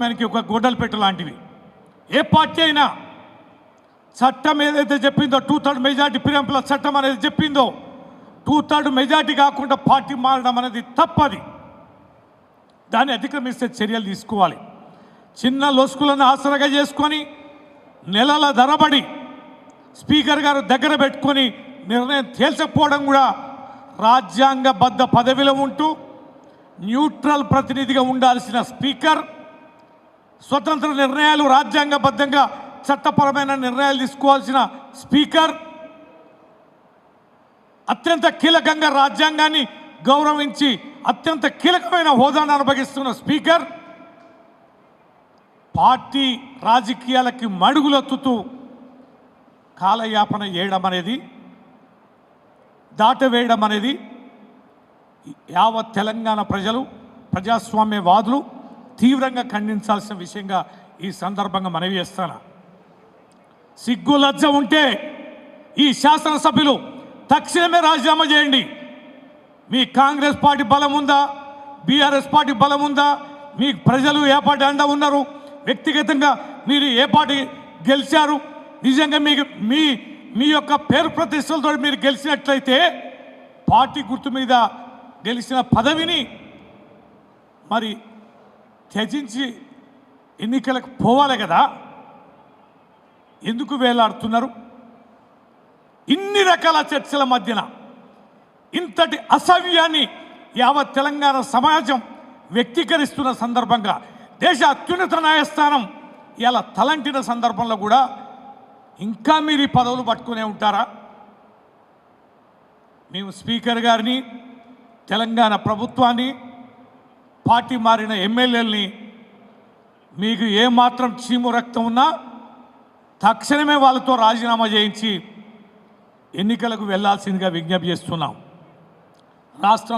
మనకి ఒక గొడ్డలు పెట్టు లాంటివి. ఏ పార్టీ అయినా చట్టం ఏదైతే చెప్పిందో టూ థర్డ్ మెజార్టీ ప్రియంపుల చట్టం అనేది చెప్పిందో టూ థర్డ్ మెజార్టీ కాకుండా పార్టీ మారడం అనేది తప్పది. దాన్ని అతిక్రమిస్తే చర్యలు తీసుకోవాలి. చిన్న లొసుకులను ఆసరగా చేసుకొని నెలల ధరబడి స్పీకర్ గారు దగ్గర పెట్టుకొని నిర్ణయం తేల్చకపోవడం కూడా రాజ్యాంగబద్ధ పదవిలో ఉంటూ న్యూట్రల్ ప్రతినిధిగా ఉండాల్సిన స్పీకర్ స్వతంత్ర నిర్ణయాలు రాజ్యాంగబద్ధంగా చట్టపరమైన నిర్ణయాలు తీసుకోవాల్సిన స్పీకర్ అత్యంత కీలకంగా రాజ్యాంగాన్ని గౌరవించి అత్యంత కీలకమైన హోదాను అనుభవిస్తున్న స్పీకర్ పార్టీ రాజకీయాలకి మడుగులొత్తుతూ కాలయాపన చేయడం అనేది దాటవేయడం అనేది యావత్ తెలంగాణ ప్రజలు ప్రజాస్వామ్యవాదులు తీవ్రంగా ఖండించాల్సిన విషయంగా ఈ సందర్భంగా మనవి చేస్తాను. సిగ్గు లజ్జ ఉంటే ఈ శాసనసభ్యులు తక్షణమే రాజీనామా చేయండి. మీ కాంగ్రెస్ పార్టీ బలం ఉందా? బీఆర్ఎస్ పార్టీ బలం ఉందా? మీ ప్రజలు ఏ పార్టీ అండ ఉన్నారు? వ్యక్తిగతంగా మీరు ఏ పార్టీ గెలిచారు? నిజంగా మీకు మీ మీ యొక్క పేరు ప్రతిష్టలతో మీరు గెలిచినట్లయితే పార్టీ గుర్తు మీద గెలిచిన పదవిని మరి త్యజించి ఎన్నికలకు పోవాలి కదా. ఎందుకు వేలాడుతున్నారు? ఇన్ని రకాల చర్చల మధ్యన ఇంతటి అసవ్యాన్ని యావత్ తెలంగాణ సమాజం వ్యక్తీకరిస్తున్న సందర్భంగా దేశ అత్యున్నత న్యాయస్థానం ఇలా తలంటిన సందర్భంలో కూడా ఇంకా మీరు ఈ పదవులు పట్టుకునే ఉంటారా? మేము స్పీకర్ గారిని తెలంగాణ ప్రభుత్వాన్ని పార్టీ మారిన ఎమ్మెల్యేలని మీకు ఏమాత్రం చీము రక్తం ఉన్నా తక్షణమే వాళ్ళతో రాజీనామా చేయించి ఎన్నికలకు వెళ్ళాల్సిందిగా విజ్ఞప్తి చేస్తున్నాం. రాష్ట్రం